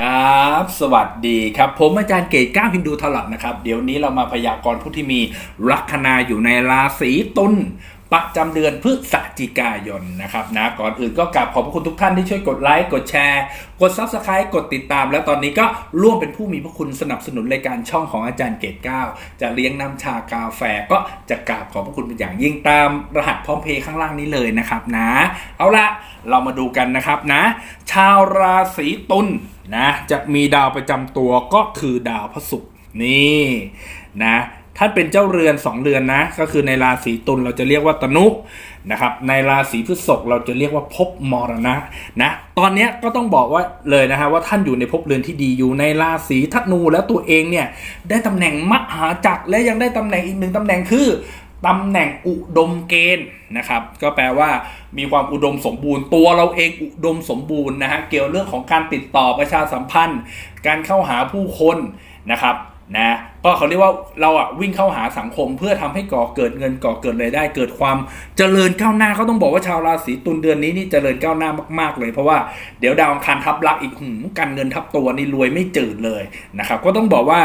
ครับ สวัสดีครับ ผมอาจารย์เกตก้าวฮินดูทลัดนะครับ เดี๋ยวนี้เรามาพยากรณ์ผู้ที่มีลัคนาอยู่ในราศีตุลประจำเดือนพฤศจิกายนนะครับนะก่อนอื่นก็กราบขอบพระคุณทุกท่านที่ช่วยกดไลค์กดแชร์ กด Subscribe กดติดตาม แล้วตอนนี้ก็ร่วมเป็นผู้มีพระคุณสนับสนุนรายการช่องของอาจารย์เกตก้าจะเลี้ยงน้ำชากาแฟก็จะกราบขอบพระคุณเป็นอย่างยิ่งตามรหัสพร้อมเพย์ข้างล่างนี้เลยนะครับนะ เอาละเรามาดูกันนะครับนะ ชาวราศีตุล นะจะมีดาวประจำตัวก็คือดาวพระศุกร์นี่นะท่านเป็นเจ้าเรือน 2 เรือนนะ ก็คือในราศีตุลเราจะเรียกว่าตนุนะครับ ในราศีพฤษภเราจะเรียกว่าภพมรณะนะ ตอนนี้ก็ต้องบอกว่าเลยนะฮะว่าท่านอยู่ในภพเรือนที่ดีอยู่ในราศีธนูแล้วตัวเองเนี่ยได้ตำแหน่งมหาจักรและยังได้ตำแหน่งอีกหนึ่งตำแหน่งคือ ตำแหน่งอุดมเกณฑ์นะครับ ก็แปลว่ามีความอุดมสมบูรณ์ตัวเราเองอุดมสมบูรณ์นะฮะเกี่ยวเรื่องของการติดต่อประชาสัมพันธ์ การเข้าหาผู้คนนะครับ นะก็เขาเรียกว่าเราอะวิ่งเข้าหาสังคมเพื่อทำให้ก่อเกิดเงินก่อเกิดรายได้ เกิดความเจริญก้าวหน้าเขาต้องบอกว่าชาวราศีตุลเดือนนี้นี่เจริญก้าวหน้ามากๆเลยเพราะว่าเดี๋ยวดาวอังคารทับลักอีกหืมการเงินทับตัวนี่รวยไม่จืดเลยนะครับก็ต้องบอกว่า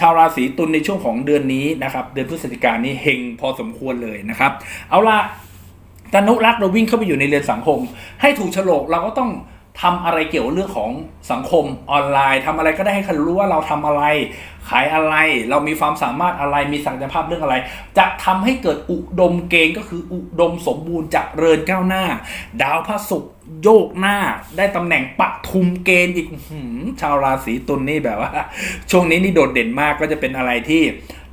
ชาวราศีตุลในช่วงของเดือนนี้นะครับเดือนพฤศจิกายนนี้เฮงพอสมควรเลยนะครับเอาละตนุรักษ์เราวิ่งเข้าไปอยู่ในเรือนสังคม ให้ถูกฉลกเราก็ต้อง ทำอะไรเกี่ยวเรื่องของสังคมออนไลน์ทำอะไรก็ได้ให้คนรู้ว่าเราทำอะไร ขายอะไร เรามีความสามารถอะไรมีศักยภาพเรื่องอะไร จะทำให้เกิดอุดมเกณฑ์ก็คืออุดมสมบูรณ์จะเริญก้าวหน้า ดาวพระศุกร์โยกหน้า ได้ตำแหน่งปทุมเกณฑ์อีกอชาวราศีตุลนี่แบบว่า ช่วงนี้นี่โดดเด่นมากก็จะเป็นอะไรที่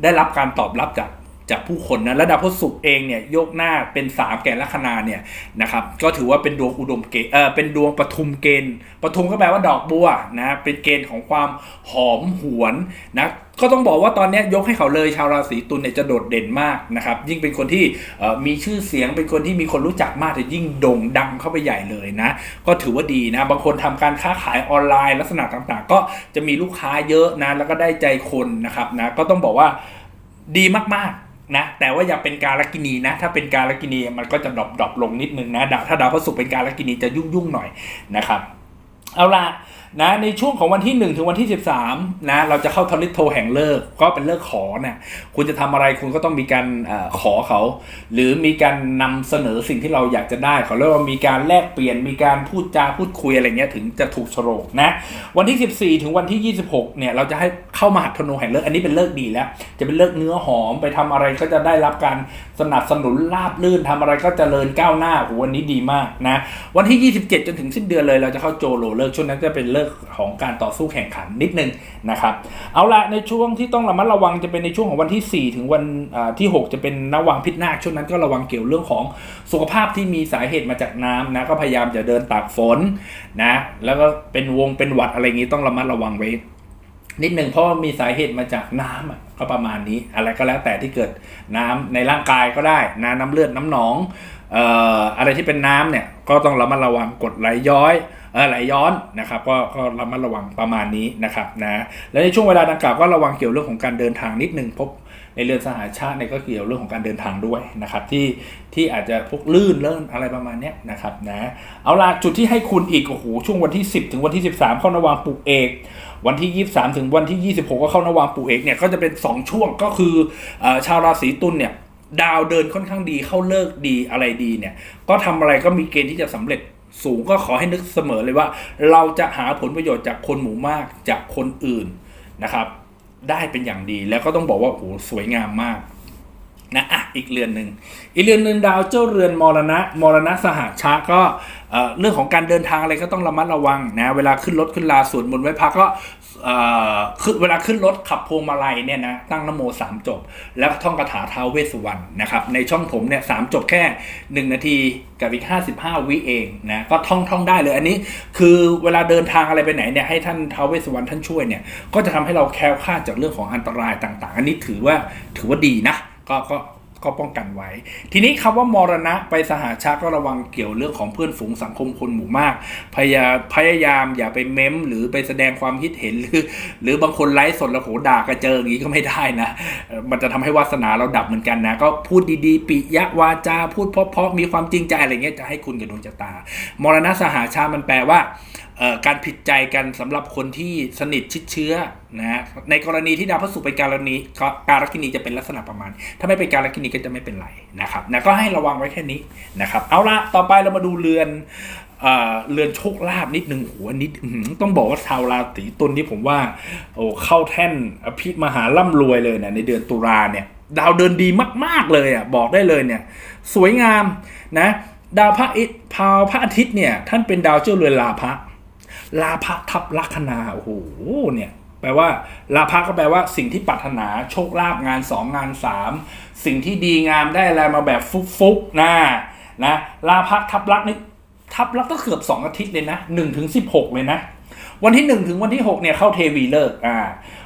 ได้รับการตอบรับจาก จากผู้คนนะและดาวพฤหัสศุกร์เองเนี่ยโยกหน้าเป็นสามแก่ลัคนาเนี่ยนะครับก็ถือว่าเป็นดวงอุดมเกณฑ์เออเป็นดวงปทุมเกณฑ์ปทุมก็แปลว่าดอกบัวนะเป็นเกณฑ์ของความหอมหวนนะก็ต้องบอกว่าตอนนี้ยกให้เขาเลยชาวราศีตุลเนี่ยจะโดดเด่นมากนะครับยิ่งเป็นคนที่มีชื่อเสียงเป็นคนที่มีคนรู้จักมากแต่ยิ่งโด่งดังเข้าไปใหญ่เลยนะก็ถือว่าดีนะบางคนทำการค้าขายออนไลน์ลักษณะต่างๆ ก็จะมีลูกค้าเยอะนะแล้วก็ได้ใจคนนะครับนะก็ต้องบอกว่าดีมากๆ นะแต่ว่าอย่าเป็นการลกินีนะ ถ้าเป็นการลกินีมันก็จะดรอปดรอปลงนิดนึงนะดาวถ้าดาวพระศุกร์เป็นการลกินีจะยุ่งยุ่งๆหน่อยนะครับ เอาละ นะในช่วงของวันที่ 1 ถึงวันที่ 13นะเราจะเข้าทริตโทแห่งเลิกก็เป็นเลิกขอเนะคุณจะทำอะไรคุณก็ต้องมีการอขอเขา หรือมีการนำเสนอสิ่งที่เราอยากจะได้เขาเรียกว่ามีการแลกเปลี่ยนมีการพูดจาพูดคุยอะไรเงี้ยถึงจะถูกโฉลกนะวันที่ 14 ถึงวันที่ 26เนี่ยเราจะให้เข้ามาหัดธนูแห่งเลิกอันนี้เป็นเลิกดีแล้ว จะเป็นเลิกเนื้อหอมไปทำอะไรก็จะได้รับการสนับสนุนราบลื่นทำอะไรก็จเจริญก้าวหน้าโหวันนี้ดีมากนะวันที่ 27 จนถึงสิ้นเดือนเลยเราจะเข้าโจโลเลิกช่วงนั้นจะเป็นเลิกของการต่อสู้แข่งขันนิดนึงนะครับ เอาละในช่วงที่ต้องระมัดระวังจะเป็นในช่วงของวันที่ 4 ถึงวันที่ 6 จะเป็นนวังพิษนาคช่วงนั้นก็ระวังเกี่ยวเรื่องของสุขภาพที่มีสาเหตุมาจากน้ำนะก็พยายามจะเดินตากฝนนะแล้วก็เป็นวงเป็นหวัดอะไรอย่างนี้ต้องระมัดระวังไว้นิดหนึ่งเพราะมีสาเหตุมาจากน้ำอะก็ประมาณนี้ อะไรก็แล้วแต่ที่เกิดน้ำในร่างกายก็ได้นะน้ำเลือดน้ำหนองอออะไรที่เป็นน้ำเนี่ยก็ต้องระมัดระวังกดไหลย้อย ไหลย้อนนะครับก็ก็ระมัดระวังประมาณนี้นะครับนะและในช่วงเวลาดังกล่าวก็ระวังเกี่ยวเรื่องของการเดินทางนิดหนึ่งพบในเรือนสหชาติเนี่ยก็เกี่ยวเรื่องของการเดินทางด้วยนะครับที่ที่อาจจะพวกลื่นเลื่อนอะไรประมาณนี้นะครับนะเอาล่ะจุดที่ให้คุณอีกโอ้โหช่วงวันที่ 10 ถึงวันที่ 13 เข้านวางปลูกเอกวันที่ 23 ถึงวันที่ 26 ก็เข้านวางปู่เอกเนี่ยก็จะเป็น 2 ช่วงก็คือออชาวราศีตุลเนี่ยดาวเดินค่อนข้างดีเข้าเลิกดีอะไรดีเนี่ยก็ทำอะไรก็มีเกณฑ์ที่จะสำเร็จ สูงก็ขอให้นึกเสมอเลยว่า เราจะหาผลประโยชน์จากคนหมู่มากจากคนอื่นนะครับ ได้เป็นอย่างดีแล้วก็ต้องบอกว่าโอ้โหสวยงามมากนะอะอีกเรือนหนึ่งอีกเรือนหนึ่งดาวเจ้าเรือนมรณะมรณะสหชาก็เรื่องของการเดินทางอะไรก็ต้องระมัดระวังนะเวลาขึ้นรถขึ้นลาสวดมนต์ไว้พักก็ เอ่อเวลาขึ้นรถขับพวงมาลัยเนี่ยนะตั้งนโมสามจบ แล้วท่องคาถาท้าวเวสสุวรรณนะครับในช่องผมเนี่ยสามจบแค่ 1 นาทีกับอีก 55 วิเองนะก็ท่องท่องได้เลยอันนี้ คือเวลาเดินทางอะไรไปไหนเนี่ยให้ท่านท้าวเวสสุวรรณท่านช่วยเนี่ยก็จะทำให้เราแคล้วคลาดจากเรื่องของอันตรายต่าง ๆ อันนี้ถือว่าถือว่าดีนะก็ก็ ก็ป้องกันไว้ ทีนี้คำว่ามรณะไปสหาชาติก็ระวังเกี่ยวเรื่องของเพื่อนฝูงสังคมคนหมู่มาก พยาพยายามอย่าไปเม้ม หรือไปแสดงความคิดเห็นหรือ หรือบางคนไลฟ์สดแล้วโหด่ากระเจิงอย่างนี้ก็ไม่ได้นะ มันจะทำให้วาสนาเราดับเหมือนกันนะ ก็พูดดีๆ ปิยะวาจาพูดเพราะๆมีความจริงใจอะไรเงี้ยจะให้คุณกับดวงชะตา มรณะสหาชาติมันแปลว่า การผิดใจกันสำหรับคนที่สนิทชิดเชื้อนะในกรณีที่ดาวพระศุกร์เป็นการณีการลักินีจะเป็นลักษณะประมาณ ถ้าไม่เป็นการลักินีก็จะไม่เป็นไรนะครับนะก็ให้ระวังไว้แค่นี้นะครับ เอาละต่อไปเรามาดูเรือนเอเรือนโชคลาภนิดหนึ่งหัวนิดต้องบอกว่าชาวราศีตุลที่ผมว่าโอ้เข้าแท่นอภิมหาร่ำรวยเลยนี่ยในเดือนตุลาเนี่ย ดาวเดินดีมาก ๆเลยอะบอกได้เลยเนี่ย สวยงามนะ ดาวพระอิฐพาวพระอาทิตย์เนี่ย ท่านเป็นดาวเจ้าเรือนลาภะ ลาภะทับลัคนาโอ้โหเนี่ยแปลว่าลาภะก็แปลว่าสิ่งที่ปรารถนาโชคลาภงานสองงานสามสิ่งที่ดีงามได้อะไรมาแบบฟุกๆนะนะลาภะทับลักนี่ทับลักก็เกือบสองอาทิตย์เลยนะหนึ่งถึงสิบหกเลยนะ วันที่1ถึงวันที่6เนี่ยเข้าเทวีเลิกอ่า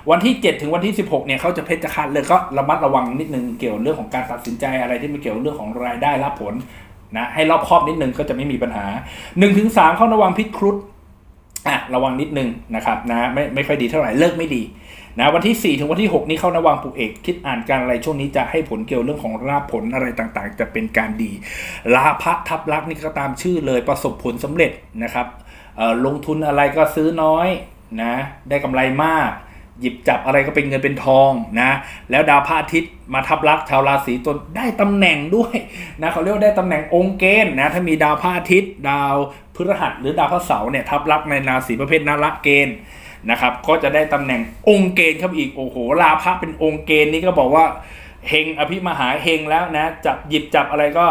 วันที่7ถึงวันที่16เนี่ยเขาจะเพชรฆาตเลิกก็ระมัดระวังนิดนึงเกี่ยวเรื่องของการตัดสินใจอะไรที่มันเกี่ยวเรื่องของรายได้รับผลนะให้รอบครอบนิดนึงก็จะไม่มีปัญหา1ถึง3เข้าระวังพิษครุฑ อะระวังนิดนึงนะครับนะไม่ไม่ค่อยดีเท่าไหร่เลิกไม่ดีนะวันที่ 4 ถึงวันที่ 6 นี้เข้าระวังปลูกเอกคิดอ่านการอะไรช่วงนี้จะให้ผลเกี่ยวเรื่องของราบผลอะไรต่างๆ จะเป็นการดีลาภทับลักษ์นี่ก็ตามชื่อเลยประสบผลสำเร็จนะครับลงทุนอะไรก็ซื้อน้อยนะได้กำไรมาก หยิบจับอะไรก็เป็นเงินเป็นทองนะแล้วดาวพระอาทิตย์มาทับลักชาวราศีตุลได้ตำแหน่งด้วยนะเขาเรียกว่าได้ตำแหน่งองค์เกณฑ์นะถ้ามีดาวพระอาทิตย์ ดาว ฤหัสหรือดาวพระเสาร์เนี่ยทับลักในราศีประเภทนาละเกณฑ์นะครับก็จะได้ตำแหน่งองค์เกณฑ์ครับอีกโอ้โหลาภะเป็นองค์เกณฑ์นี่ก็บอกว่าเฮงอภิมหาเฮงแล้วนะจับหยิบจับอะไรก็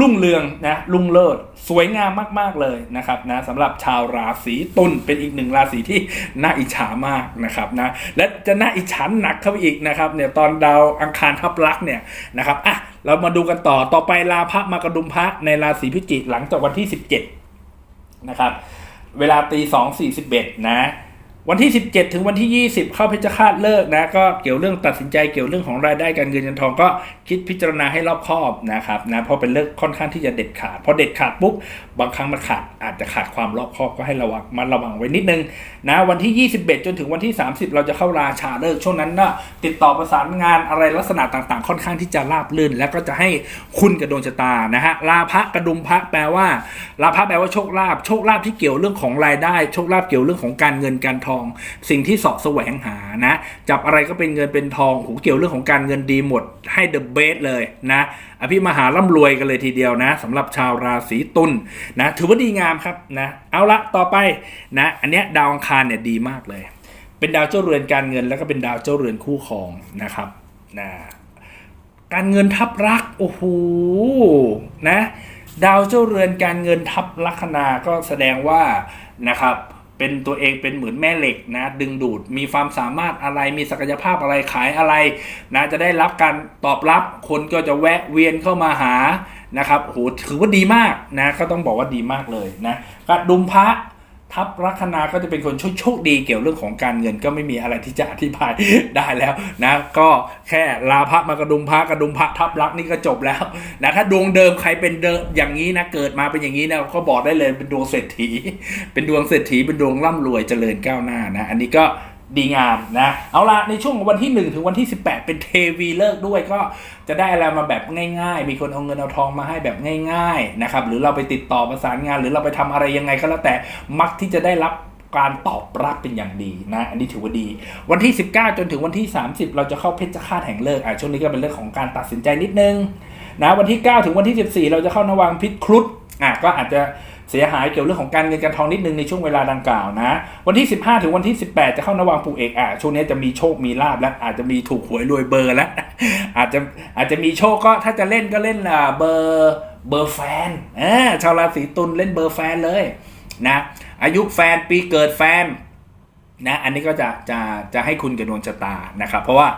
รุ่งเรืองนะรุ่งเลิศสวยงามมาก ๆ เลยนะครับนะสำหรับชาวราศีตุลเป็นอีกหนึ่งราศีที่น่าอิจฉามากนะครับนะและจะน่าอิจฉาหนักเข้าไปอีกนะครับเนี่ยตอนดาวอังคารทับลักเนี่ยนะครับอะเรามาดูกันต่อต่อไปลาพระมากระดุมพระในราศีพิจิกหลังจากวันที่ 17 นะครับ เวลาตีสองสี่สิบเอ็ดนะ วันที่ 17 ถึงวันที่ 20 เข้าเพชรฆาตเลิกนะ ก็เกี่ยวเรื่องตัดสินใจเกี่ยวเรื่องของรายได้การเงินเงินทองก็คิดพิจารณาให้รอบคอบนะครับนะเพราะเป็นเรื่องค่อนข้างที่จะเด็ดขาดพอเด็ดขาดปุ๊บบางครั้งมันขาดอาจจะขาดความรอบคอบก็ให้ระวังมันระวังไว้นิดนึงนะวันที่ 21 จนถึงวันที่ 30 เราจะเข้าราชาเลิกช่วงนั้นก็ติดต่อประสานงานอะไรลักษณะต่างๆ ค่อนข้างที่จะราบรื่น แล้วก็จะให้คุณกับดวงชะตานะฮะลาภะกระดุมพระแปลว่าลาภะแปลว่าโชคลาภโชคลาภที่เกี่ยวเรื่องของรายได้ โชคลาภเกี่ยวเรื่องของการเงินการทองสิ่งที่สาะแสวงหานะ จับอะไรก็เป็นเงินเป็นทองโหเกี่ยวเรื่องของการเงินดีหมดให้เดอะเบสเลยนะอภิมหาร่ำรวยกันเลยทีเดียวนะสำหรับชาวราศีตุลนะถือว่าดีงามครับนะเอาละต่อไปนะอันเนี้ยดาวอังคารเนี่ยดีมากเลย เป็นดาวเจ้าเรือนการเงินแล้วก็เป็นดาวเจ้าเรือนคู่ครองนะครับนะการเงินทับรักโอ้โหนะดาวเจ้าเรือนการเงินทับลัคนาก็แสดงว่านะครับ เป็นตัวเองเป็นเหมือนแม่เหล็กนะดึงดูดมีความสามารถอะไรมีศักยภาพอะไรขายอะไรนะจะได้รับการตอบรับคนก็จะแวะเวียนเข้ามาหานะครับโหถือว่าดีมากนะก็ต้องบอกว่าดีมากเลยนะกระดุมพระ ทับลัคนาก็จะเป็นคนโชคโชคดีเกี่ยวเรื่องของการเงินก็ไม่มีอะไรที่จะอธิบายได้แล้วนะก็แค่ลาพระมากระดุมพระกระดุมพระทับลักนี่ก็จบแล้วนะถ้าดวงเดิมใครเป็นเดิมอย่างนี้นะเกิดมาเป็นอย่างนี้นะก็บอกได้เลยเป็นดวงเศรษฐี เป็นดวงเศรษฐีเป็นดวงร่ำรวยเจริญก้าวหน้านะอันนี้ก็ ดีงามนะ เอาละในช่วงวันที่ 1 ถึงวันที่ 18 เป็นเทวีเลิกด้วยก็จะได้อะไรมาแบบง่าย ๆ มีคนเอาเงินเอาทองมาให้แบบง่าย ๆนะครับ หรือเราไปติดต่อประสานงาน หรือเราไปทำอะไรยังไงก็แล้วแต่มักที่จะได้รับการตอบรับเป็นอย่างดีนะ อันนี้ถือว่าดี วันที่ 19 จนถึงวันที่ 30 เราจะเข้าเพชรฆาตแห่งเลิกอะช่วงนี้ก็เป็นเรื่องของการตัดสินใจนิดนึงนะวันที่ 9 ถึงวันที่ 14 เราจะเข้านวังพิษครุฑอะก็อาจจะ เสียหายเกี่ยวเรื่องของการเงินการทองนิดนึงในช่วงเวลาดังกล่าวนะ วันที่ 15 ถึงวันที่ 18 จะเข้านวังปลูกเอกอะช่วงนี้จะมีโชคมีลาบแล้วอาจจะมีถูกหวยรวยเบอร์แล้วอาจจะอาจจะมีโชคก็ถ้าจะเล่นก็เล่นอ่าเบอร์เบอร์แฟนอ่าชาวราศีตุลเล่นเบอร์แฟนเลยนะอายุแฟนปีเกิดแฟนนะอันนี้ก็จะจะจะให้คุณกับดวงชะตานะครับเพราะว่า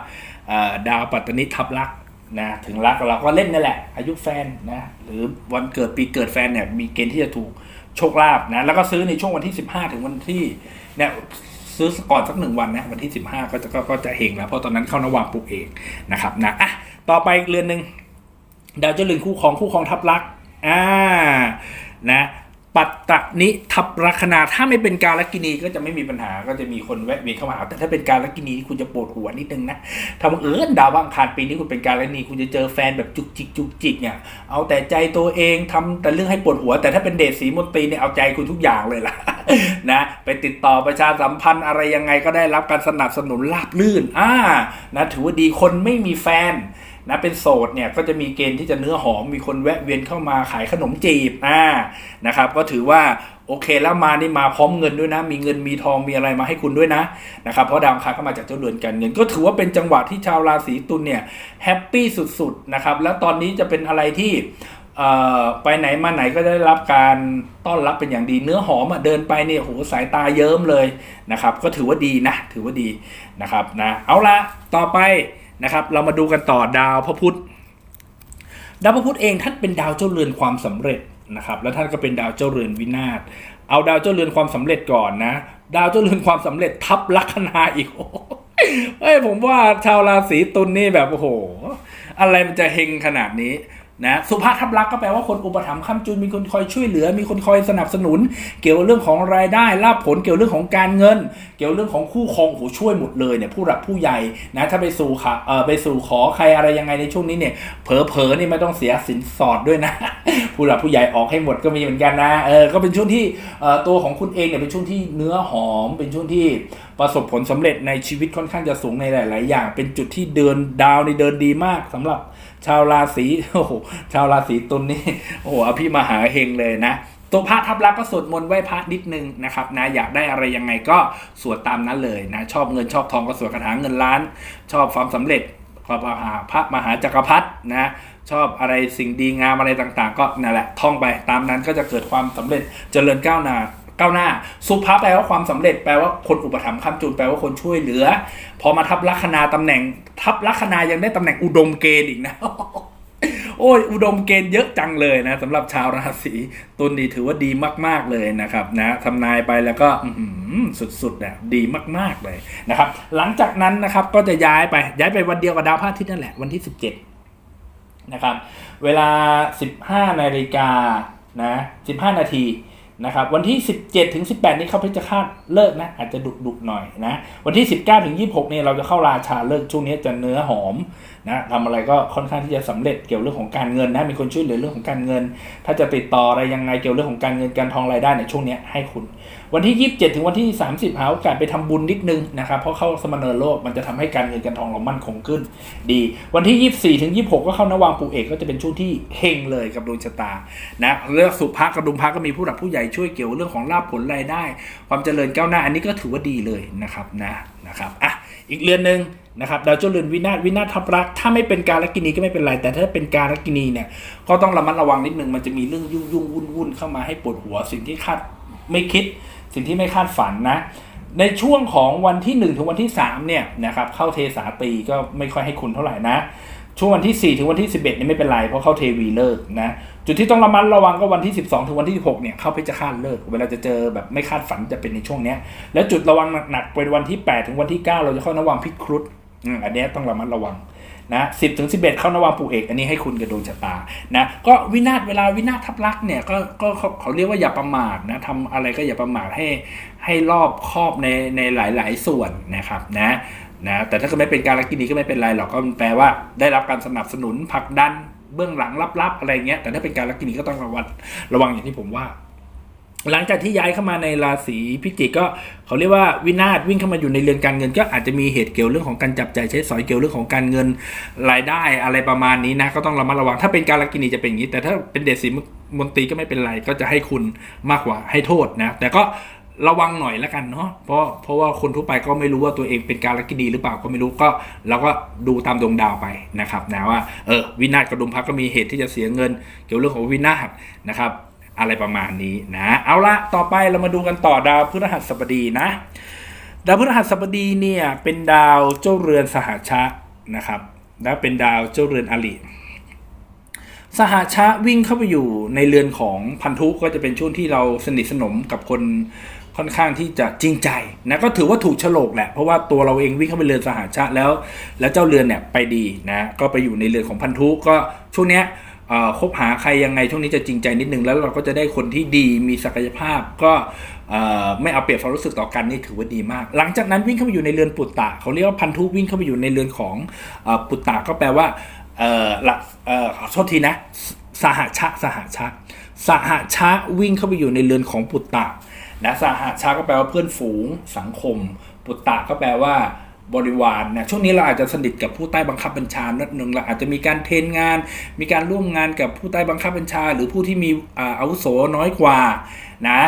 ดาวปัตตนิทับลักนะถึงรักเราก็เล่นนั่นแหละ อายุแฟนนะหรือวันเกิดปีเกิดแฟนเนี่ยมีเกณฑ์ที่จะถูก โชคลาภนะแล้วก็ซื้อในช่วงวันที่ 15 ถึงวันที่เนี่ยซื้อก่อนสักหนึ่งวันนะวันที่ 15 ก็จะก็ก็จะเฮงแล้วเพราะตอนนั้นเข้านวางปลูกเองนะครับนะอะต่อไปอีกเรือนหนึ่งดาวเจ้าเรือนคู่ของคู่ของทับลักษ์อ่านะ นิทับลัคนาถ้าไม่เป็นการลักินีก็จะไม่มีปัญหาก็จะมีคนแวะเวียนเข้ามาหาแต่ถ้าเป็นการลักินีคุณจะปวดหัวนิดนึงนะถ้าบังเอิญดาวบางคารปีนี้คุณเป็นการลักินีคุณจะเจอแฟนแบบจุกจิกจุกจิกเนี่ยเอาแต่ใจตัวเองทำแต่เรื่องให้ปวดหัว แต่ถ้าเป็นเดชสีมนตรีเนี่ยเอาใจคุณทุกอย่างเลยล่ะนะไปติดต่อประชาสัมพันธ์อะไรยังไงก็ได้รับการสนับสนุนราบลื่นอ่านะถือว่าดีคนไม่มีแฟน นะเป็นโสดเนี่ยก็จะมีเกณฑ์ที่จะเนื้อหอมมีคนแวะเวียนเข้ามาขายขนมจีบอ่านะครับ ก็ถือว่าโอเคแล้วมานี่มาพร้อมเงินด้วยนะ มีเงินมีทองมีอะไรมาให้คุณด้วยนะนะครับเพราะดาวคาก็มาจากเจ้าเรือนการเงิน ก็ถือว่าเป็นจังหวะที่ชาวราศีตุลเนี่ยแฮปปี้สุดๆนะครับแล้วตอนนี้จะเป็นอะไรที่เอ่อไปไหนมาไหนก็ได้รับการต้อนรับเป็นอย่างดีเนื้อหอมอะเดินไปเนี่ยโหสายตาเยิ้มเลยนะครับ ก็ถือว่าดีนะ ถือว่าดีนะครับนะเอาละต่อไป นะครับ เรามาดูกันต่อดาวพระพุธดาวพระพุธเองท่านเป็นดาวเจ้าเรือนความสำเร็จนะครับ แล้วท่านก็เป็นดาวเจ้าเรือนวินาศเอาดาวเจ้าเรือนความสำเร็จก่อนนะ ดาวเจ้าเรือนความสำเร็จทับลัคนาอีกเอ้ยผมว่าชาวราศีตุลนี่แบบโอ้โห อะไรมันจะเฮงขนาดนี้ นะสุภาพทับลักษ์ก็แปลว่าคนอุปถัมภ์ค้ำจุนมีคนคอยช่วยเหลือ มีคนคอยสนับสนุน เกี่ยวกับเรื่องของรายได้ลาภผลเกี่ยวเรื่องของการเงิน เกี่ยวเรื่องของคู่ครองโหช่วยหมดเลยเนี่ยผู้หลักผู้ใหญ่นะถ้าไปสู่ค่ะเออไปสู่ขอใครอะไรยังไงในช่วงนี้เนี่ยเผลอๆนี่ไม่ต้องเสียสินสอดด้วยนะ ผู้หลักผู้ใหญ่ออกให้หมดก็มีเหมือนกันนะเออก็เป็นช่วงที่เอ่อตัวของคุณเองเนี่ยเป็นช่วงที่เนื้อหอม เป็นช่วงที่ประสบผลสำเร็จในชีวิตค่อนข้างจะสูงในหลาย ๆ อย่าง เป็นจุดที่เดินดาวในเดินดีมากสำหรับ ชาวราศีโอ้โหชาวราศีตุลนี่โอ้โหอภิมหาเฮงเลยนะ ตัวพระทับลักก็สวดมนต์ไหว้พระนิดนึงนะครับนะอยากได้อะไรยังไงก็สวดตามนั้นเลยนะ ชอบเงินชอบทองก็สวดคาถาเงินล้าน ชอบความสำเร็จก็มหาพระมหาจักรพรรดินะชอบอะไรสิ่งดีงามอะไรต่างๆ ก็นั่นแหละท่องไปตามนั้นก็จะเกิดความสำเร็จเจริญก้าวหน้า ก้าวหน้า สุภาพแปลว่าความสำเร็จแปลว่าคนอุปถัมภ์ค้ำจุนแปลว่าคนช่วยเหลือ พอมาทับลัคนาตำแหน่ง ทับลัคนายังได้ตำแหน่งอุดมเกณฑ์อีกนะโอ้ยอุดมเกณฑ์เยอะจังเลยนะสำหรับชาวราศีตุลนี่ถือว่าดีมาก ๆเลยนะครับนะทำนายไปแล้วก็สุดๆนะดีมาก ๆเลยนะครับ หลังจากนั้นนะครับก็จะย้ายไปย้ายไปวันเดียวกับดาวพระอาทิตย์นั่นแหละวันที่ 17นะครับเวลา 15นาฬิกานะ15 นาที นะครับวันที่ 17ถึง18 นี้เขาพิจารณาเลิกนะอาจจะดุดุหน่อยนะวันที่ 19ถึง26เนี่ยเราจะเข้าราชาเลิกช่วงนี้จะเนื้อหอม นะทำอะไรก็ค่อนข้างที่จะสำเร็จเกี่ยวเรื่องของการเงินนะมีคนช่วยเหลือเรื่องของการเงิน ถ้าจะติดต่ออะไรยังไงเกี่ยวเรื่องของการเงินการทองรายได้ในช่วงนี้ให้คุณ วันที่ 27 ถึงวันที่ 30หาโอกาสไปทำบุญนิดนึงนะครับเพราะเข้าสมณโลกมันจะทำให้การเงินการทองเรามั่นคงขึ้น ดี วันที่ 24 ถึง 26 ก็เข้านวางปูเอกก็จะเป็นช่วงที่เฮงเลยกับดวงชะตานะเรื่องสุภาพกระดุมพักก็มีผู้หลักผู้ใหญ่ช่วยเกี่ยวเรื่องของลาภผลรายได้ ความเจริญก้าวหน้าอันนี้ก็ถือว่าดีเลยนะครับนะนะครับอะ อีกเรือนหนึ่งนะครับดาวเจ้าเรือนวินาศวินาศทับรัก ถ้าไม่เป็นการลักินีก็ไม่เป็นไร แต่ถ้าเป็นการลักินีเนี่ยก็ต้องระมัดระวังนิดนึงมันจะมีเรื่องยุ่งยุ่งวุ่นวุ่นเข้ามาให้ปวดหัวสิ่งที่คาดไม่คิด สิ่งที่ไม่คาดฝันนะ ในช่วงของวันที่ 1 ถึงวันที่3เนี่ยนะครับเข้าเทสาตีก็ไม่ค่อยให้คุณเท่าไหร่นะ ช่วงวันที่ 4 ถึงวันที่ 11เนี่ยไม่เป็นไร เพราะเข้าเทวีเลิกนะ จุดที่ต้องระมัดระวังก็วันที่ 12 ถึงวันที่ 16 เนี่ยเข้าเพชฌฆาตเลิก เวลาจะเจอแบบไม่คาดฝันจะเป็นในช่วงเนี้ย แล้วจุดระวังหนักๆเป็นวันที่ 8 ถึงวันที่ 9 เราจะเข้านวังพิครุฑอันนี้ต้องระมัดระวังนะ10ถึง11เอ็ดเข้านวังปู่เอก อันนี้ให้คุณกับดวงชะตานะก็วินาศเวลาวินาศทับลักษ์เนี่ยก็ก็เขาเรียกว่าอย่าประมาทนะทำอะไรก็อย่าประมาทให้ให้รอบครอบในในหลาย ๆ ส่วนนะครับนะ นะแต่ถ้าเกิดไม่เป็นการลักกินีก็ไม่เป็นไรหรอกก็แปลว่าได้รับการสนับสนุนผลักดันเบื้องหลังลับๆอะไรเงี้ยแต่ถ้าเป็นการลักกินีก็ต้องระวังระวังอย่างที่ผมว่า หลังจากที่ย้ายเข้ามาในราศีพิจิกก็เขาเรียกว่าวินาศวิ่งเข้ามาอยู่ในเรือนการเงิน ก็อาจจะมีเหตุเกี่ยวเรื่องของการจับใจใช้สอยเกี่ยวเรื่องของการเงินรายได้อะไรประมาณนี้นะก็ต้องระมัดระวังถ้าเป็นการลักกินีจะเป็นอย่างนี้ แต่ถ้าเป็นเดชสีมนตรีก็ไม่เป็นไรก็จะให้คุณมากกว่าให้โทษนะแต่ก็ ระวังหน่อยแล้วกันเนาะเพราะเพราะว่าคนทั่วไปก็ไม่รู้ว่าตัวเองเป็นการลักกินีหรือเปล่าก็ไม่รู้ก็เราก็ดูตามดวงดาวไปนะครับนะว่าเออวินาศกระดุมพักก็มีเหตุที่จะเสียเงิน เกี่ยวเรื่องของวินาศนะครับ อะไรประมาณนี้นะ เอาละต่อไปเรามาดูกันต่อดาวพฤหัสบดีนะ ดาวพฤหัสบดีเนี่ยเป็นดาวเจ้าเรือนสหชะนะครับแล้วเป็นดาวเจ้าเรือนอลิสหชะวิ่งเข้าไปอยู่ในเรือนของพันธุก็จะเป็นช่วงที่เราสนิทสนมกับคน ค่อนข้างที่จะจริงใจนะก็ถือว่าถูกฉลกแหละเพราะว่าตัวเราเองวิ่งเข้าไปเรือนสหชะแล้ว แล้วเจ้าเรือนเนี่ยไปดีนะก็ไปอยู่ในเรือนของพันธุก็ช่วงเนี้ยคบหาใครยังไงช่วงนี้จะจริงใจนิดนึงแล้วเราก็จะได้คนที่ดีมีศักยภาพก็ไม่เอาเปรียบความรู้สึกต่อกันนี่ถือว่าดีมาก หลังจากนั้นวิ่งเข้าไปอยู่ในเรือนปุตตะเขาเรียกว่าพันธุวิ่งเข้าไปอยู่ในเรือนของอปุตตะก็แปลว่าหลักขอโทษทีนะสหชะสหชะสหชะวิ่งเข้าไปอยู่ในเรือนของปุตตะ นะสหชะก็แปลว่าเพื่อนฝูงสังคม ปุตตะก็แปลว่าบริวารนะช่วงนี้เราอาจจะสนิทกับผู้ใต้บังคับบัญชานิดนึงเราอาจจะมีการเทรนงาน มีการร่วมงานกับผู้ใต้บังคับบัญชา หรือผู้ที่มีอาอาวุโสน้อยกว่านะ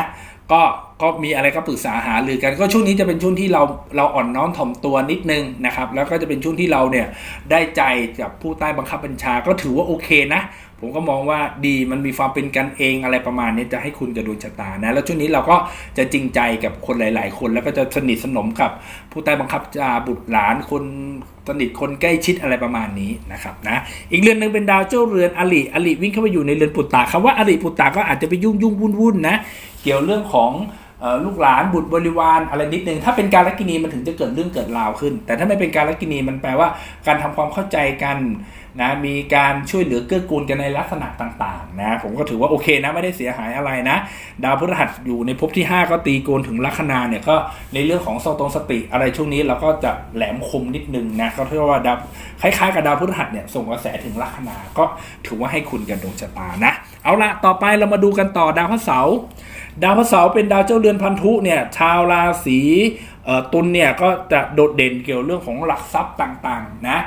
ก็ก็มีอะไรก็ปรึกษาหารือกันก็ช่วงนี้จะเป็นช่วงที่เราเราอ่อนน้อมถ่อมตัวนิดนึงนะครับ แล้วก็จะเป็นช่วงที่เราเนี่ยได้ใจจากผู้ใต้บังคับบัญชาก็ถือว่าโอเคนะ ผมก็มองว่าดีมันมีความเป็นกันเองอะไรประมาณนี้จะให้คุณกับดวงชะตานะ แล้วช่วงนี้เราก็จะจริงใจกับคนหลาย ๆ คน แล้วก็จะสนิทสนมกับ ผู้ใต้บังคับบัญชาบุตรหลานคนสนิทคนใกล้ชิดอะไรประมาณนี้นะครับนะอีกเรือนหนึ่งเป็นดาวเจ้าเรือนอลิอลิวิ่งเข้าไปอยู่ในเรือนปุตตะคำว่าอลิปุตตะก็อาจจะไปยุ่งยุ่งวุ่นวุ่นนะเกี่ยวเรื่องของ ลูกหลานบุตรบริวารอะไรนิดนึงถ้าเป็นการลักกินีมันถึงจะเกิดเรื่องเกิดราวขึ้น แต่ถ้าไม่เป็นการลักกินีมันแปลว่าการทำความเข้าใจกันนะมีการช่วยเหลือเกื้อกูลกันในลักษณะต่างๆนะผมก็ถือว่าโอเคนะไม่ได้เสียหายอะไรนะ ดาวพฤหัสอยู่ในภพที่ 5 ก็ตีโกนถึงลัคนาเนี่ยก็ในเรื่องของสตรงสติอะไรช่วงนี้เราก็จะแหลมคมนิดนึงนะก็เรียกว่าดาวคล้ายๆกับดาวพฤหัสเนี่ยส่งกระแสถึงลัคนาก็ถือว่าให้คุณกับดวงชะตานะ เอาละต่อไปเรามาดูกันต่อดาวพระเสาร์ดาวพระเสาร์เป็นดาวเจ้าเรือนพันธุเนี่ยชาวราศีตุลเนี่ยก็จะโดดเด่นเกี่ยวเรื่องของหลักทรัพย์ต่างๆนะ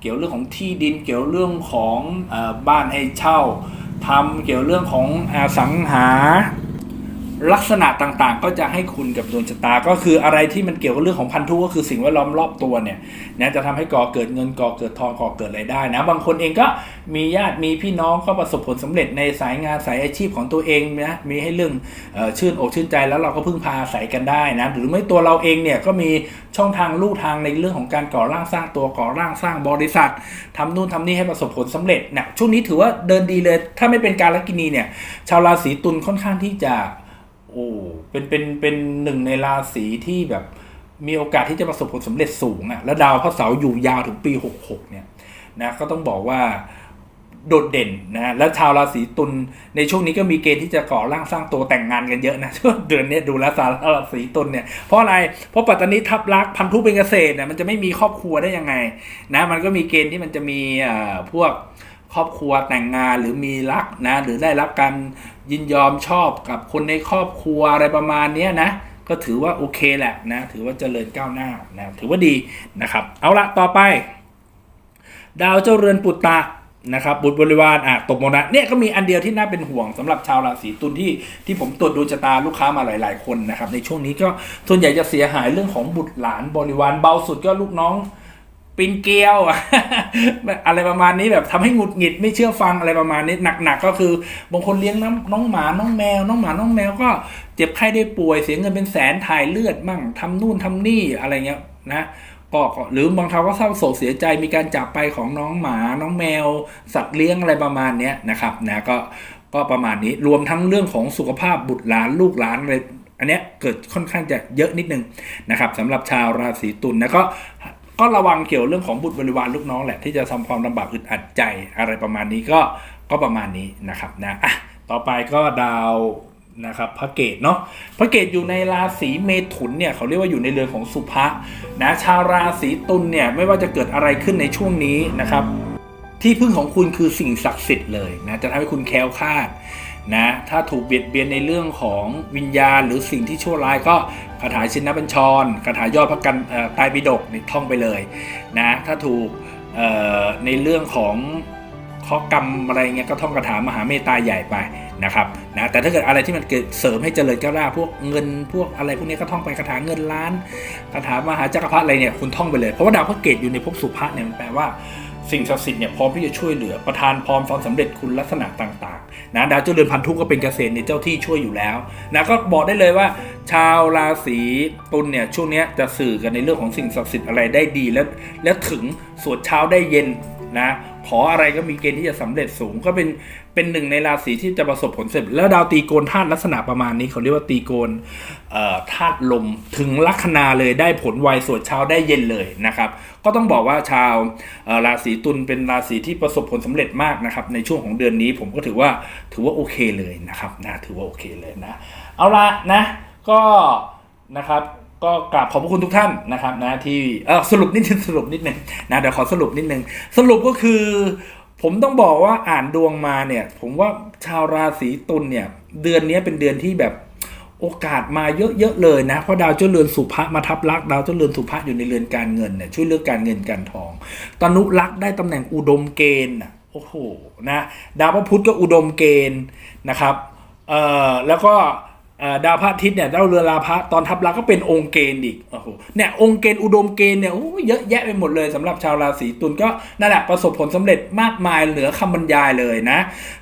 เกี่ยวเรื่องของที่ดินเกี่ยวเรื่องของอบ้านให้เช่าทำเกี่ยวเรื่องของอสังหา ลักษณะต่างๆ ก็จะให้คุณกับดวงชะตา ก็คืออะไรที่มันเกี่ยวกับเรื่องของพันธุก็คือสิ่งแวดล้อมรอบตัวเนี่ยนะจะทำให้ก่อเกิดเงินก่อเกิดทองก่อเกิดรายได้นะ บางคนเองก็มีญาติมีพี่น้องก็ประสบผลสำเร็จในสายงานสายอาชีพของตัวเองนะมีให้เรื่องออชื่นอกชื่นใจแล้วเราก็พึ่งพาอาศัยกันได้นะหรือไม่ตัวเราเองเนี่ยก็มีช่องทางลู่ทางในเรื่องของการก่อร่างสร้างตัวก่อร่างสร้างบริษัททำนู่นทำนี่ให้ประสบผลสำเร็จนะช่วงนี้ถือว่าเดินดีเลย ถ้าไม่เป็นการลักินีเนี่ยชาวราศีตุลค่อนข้างที่จะ โอ้เป็นเป็นเป็นหนึ่งในราศีที่แบบมีโอกาสที่จะประสบผลสำเร็จสูงอะ่ะแล้วดาวพระเสาร์อยู่ยาวถึงปี 66 เนี่ยนะก็ต้องบอกว่าโดดเด่นนะแล้วชาวราศีตุลในช่วงนี้ก็มีเกณฑ์ที่จะก่อร่างสร้างตัวแต่งงานกันเยอะนะช่วงเดือนเนี้ยดูแลวชาวราศีตุลเนี่ยเพราะอะไรเพราะปัตตานีทับลักพันธุเป็นเกษตรเนี่ยมันจะไม่มีครอบครัวได้ยังไงนะมันก็มีเกณฑ์ที่มันจะมีเอ่อพวก ครอบครัวแต่งงานหรือมีรักนะ หรือได้รับการยินยอมชอบกับคนในครอบครัวอะไรประมาณนี้นะ ก็ถือว่าโอเคแหละนะ ถือว่าเจริญก้าวหน้านะถือว่าดีนะครับ เอาละต่อไป ดาวเจ้าเรือนปุตตะนะครับบุตรบริวารอะตกมนะเนี่ยก็มีอันเดียวที่น่าเป็นห่วงสำหรับชาวราศีตุลที่ที่ผมตรวจดูชะตาลูกค้ามาหลาย ๆ คนนะครับในช่วงนี้ก็ส่วนใหญ่จะเสียหายเรื่องของบุตรหลานบริวารเบาสุดก็ลูกน้อง ปีนเกลียว อะไรประมาณนี้แบบทำให้หงุดหงิดไม่เชื่อฟังอะไรประมาณนี้หนักๆก็คือบางคนเลี้ยงน้องน้องหมาน้องแมว น้องหมาน้องแมวก็เจ็บไข้ได้ป่วยเสียเงินเป็นแสนถ่ายเลือดมั่งทำนู่นทำนี่อะไรเงี้ยนะก็หรือบางคราวก็เศร้าโศกเสียใจมีการจากไปของน้องหมาน้องแมว สัตว์เลี้ยงอะไรประมาณนี้นะครับนะก็ก็ประมาณนี้รวมทั้งเรื่องของสุขภาพบุตรหลานลูกหลานอะไรอันเนี้ยเกิดค่อนข้างจะเยอะนิดนึงนะครับสำหรับชาวราศีตุลนะก็ ก็ระวังเกี่ยวเรื่องของบุตรบริวารลูกน้องแหละที่จะทำความลำบากอึดอัดใจอะไรประมาณนี้ก็ก็ประมาณนี้นะครับนะอะต่อไปก็ดาวนะครับพระเกตเนาะพระเกตอยู่ในราศีเมถุนเนี่ยเขาเรียกว่าอยู่ในเรือนของสุภะนะชาวราศีตุลเนี่ยไม่ว่าจะเกิดอะไรขึ้นในช่วงนี้นะครับ ที่พึ่งของคุณคือสิ่งศักดิ์สิทธิ์เลยนะจะทำให้คุณแคล้วคลาด นะถ้าถูกเบียดเบียนในเรื่องของวิญญาณ หรือสิ่งที่ชั่วร้ายก็คาถาชินบัญชรคาถายอดพระกันเอ่อไตรปิฎกนี่ท่องไปเลยนะถ้าถูกในเรื่องของข้อกรรมอะไรเงี้ยก็ท่องคาถามหาเมตตาใหญ่ไปนะครับนะแต่ถ้าเกิดอะไรที่มันเกิดเสริมให้เจริญก้าวหน้าพวกเงินพวกอะไรพวกนี้ก็ท่องไปคาถาเงินล้านคาถามหาจักรพรรดิอะไรเนี่ยคุณท่องไปเลยเพราะว่าดาวพระเกตอยู่ในภพสุภะเนี่ยมันแปลว่า สิ่งศักดิ์สิทธิ์เนี่ยพร้อมที่จะช่วยเหลือประทานพรความสำเร็จคุณลักษณะต่างๆนะดาวเจ้าเรือนพันธุก็เป็นเกษตรในยเจ้าที่ช่วยอยู่แล้วนะก็บอกได้เลยว่า ชาวราศีตุลเนี่ยช่วงนี้จะสื่อกันในเรื่องของสิ่งศักดิ์สิทธิ์อะไรได้ดีและและถึงสวดเช้าได้เย็นนะ ขออะไรก็มีเกณฑ์ที่จะสำเร็จสูง ก็เป็นเป็นหนึ่งในราศีที่จะประสบผลสำเร็จ แล้วดาวตีโกนธาตุลักษณะประมาณนี้เขาเรียกว่าตีโกนธาตุลมถึงลัคนาเลยได้ผลไวสวดเช้าได้เย็นเลยนะครับ ก็ต้องบอกว่าชาวราศีตุลเป็นราศีที่ประสบผลสำเร็จมากนะครับ ในช่วงของเดือนนี้ผมก็ถือว่าถือว่าโอเคเลยนะครับนะถือว่าโอเคเลยนะ เอาละนะก็นะครับ ก็กราบขอบพระคุณทุกท่านนะครับนะที่เออสรุปนิดนึงสรุปนิดนึงนะเดี๋ยวขอสรุปนิดนึงสรุปก็คือ ผมต้องบอกว่าอ่านดวงมาเนี่ย ผมว่าชาวราศีตุลเนี่ย เดือนนี้เป็นเดือนที่แบบโอกาสมาเยอะๆเลยนะ เพราะดาวเจ้าเรือนสุภะมาทับลักดาวเจ้าเรือนสุภะอยู่ในเรือนการเงินเนี่ยช่วยเรื่องการเงินการทองตนุลักษ์ได้ตำแหน่งอุดมเกณฑ์นะโอ้โหนะดาวพระพุธก็อุดมเกณฑ์นะครับเอ่อแล้วก็ ดาวพระอาทิตย์เนี่ยดาวเรือราพะตอนทับลักษณ์ก็เป็นองค์เกณฑ์อีกโอ้โหเนี่ยองค์เกณฑ์อุดมเกณฑ์เนี่ยโอ้เยอะแยะไปหมดเลยสำหรับชาวราศีตุลก็นั่นแหละประสบผลสำเร็จมากมายเหลือคำบรรยายเลยนะ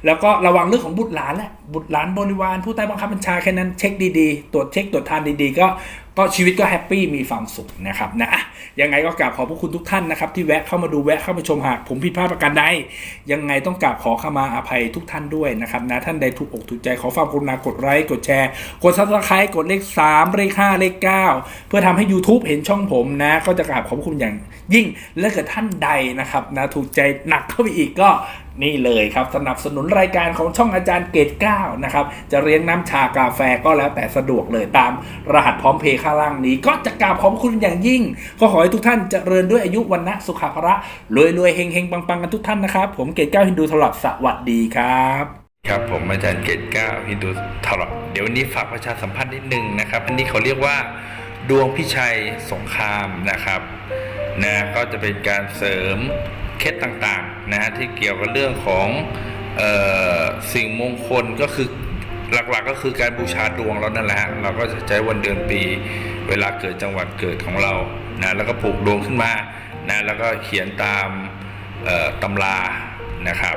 แล้วก็ระวังเรื่องของบุตรหลานแหละบุตรหลานบริวารผู้ใต้บังคับบัญชาแค่นั้นเช็คดีๆ ตรวจเช็คตรวจทานดีๆ ก็ ก็ชีวิตก็แฮปปี้มีความสุขนะครับนะยังไงก็กราบขอบพระคุณทุกท่านนะครับที่แวะเข้ามาดูแวะเข้ามาชมหากผมผิดพลาดประการใดยังไงต้องกราบขอขมาอภัยทุกท่านด้วยนะครับนะท่านใดถูกอกถูกใจขอความกรุณากดไลค์กดแชร์ กดซับสไครต์กดเลข 3 เลข 5 เลข 9 เพื่อทำให้ YouTube เห็นช่องผมนะ ก็จะกราบขอบพระคุณอย่างยิ่งและเกิดท่านใดนะครับนะถูกใจหนักเข้าไปอีกก็ นี่เลยครับสนับสนุนรายการของช่องอาจารย์เกต9นะครับจะเลี้ยงน้ำชากาแฟก็แล้วแต่สะดวกเลยตามรหัสพร้อมเพย์ข้างล่างนี้ ก็จะกราบขอบคุณอย่างยิ่ง ก็ขอให้ทุกท่านเจริญด้วยอายุวันนะสุขภระรวยรวยเฮงเฮงปังปังกันทุกท่านนะครับ ผมเกต9ฮินดูตลอดสวัสดีครับ ครับผมอาจารย์เกตเก้าฮินดูทอร์เดี๋ยววันนี้ฝากประชาสัมพันธ์นิดนึงนะครับอันนี้เขาเรียกว่าดวงพิชัยสงครามนะครับนะก็จะเป็นการเสริม เคล็ดต่างๆนะฮะที่เกี่ยวกับเรื่องของออสิ่งมงคลก็คือหลักๆก็คือการบูชาดวงเรานั่นแหละฮะเราก็จะใช้วันเดือนปี เวลาเกิดจังหวัดเกิดของเรานะแล้วก็ปลูกดวงขึ้นมานะแล้วก็เขียนตามตำรานะครับ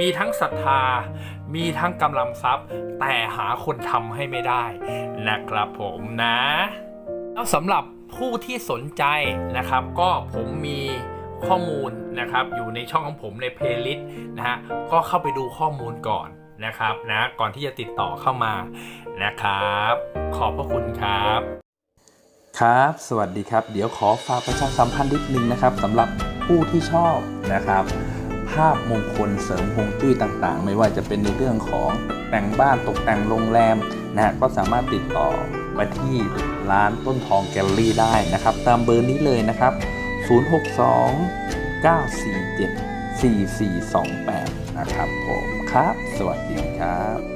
มีทั้งศรัทธา มีทั้งกำลังทรัพย์ แต่หาคนทำให้ไม่ได้นะครับผมนะ แล้วสำหรับผู้ที่สนใจนะครับ ก็ผมมีข้อมูลนะครับอยู่ในช่องของผมในเพลย์ลิสต์นะฮะก็เข้าไปดูข้อมูลก่อนนะครับนะก่อนที่จะติดต่อเข้ามานะครับ ขอบพระคุณครับ ครับ สวัสดีครับ เดี๋ยวขอฝากประชาสัมพันธ์นิดนึงนะครับสำหรับผู้ที่ชอบนะครับ ภาพมงคลเสริมฮวงจุ้ยต่างๆ ไม่ว่าจะเป็นในเรื่องของแต่งบ้านตกแต่งโรงแรมนะฮะก็สามารถติดต่อมาที่ร้านต้นทองแกลลี่ได้นะครับ ตามเบอร์นี้เลยนะครับ 062 947 4428 นะครับผมครับ สวัสดีครับ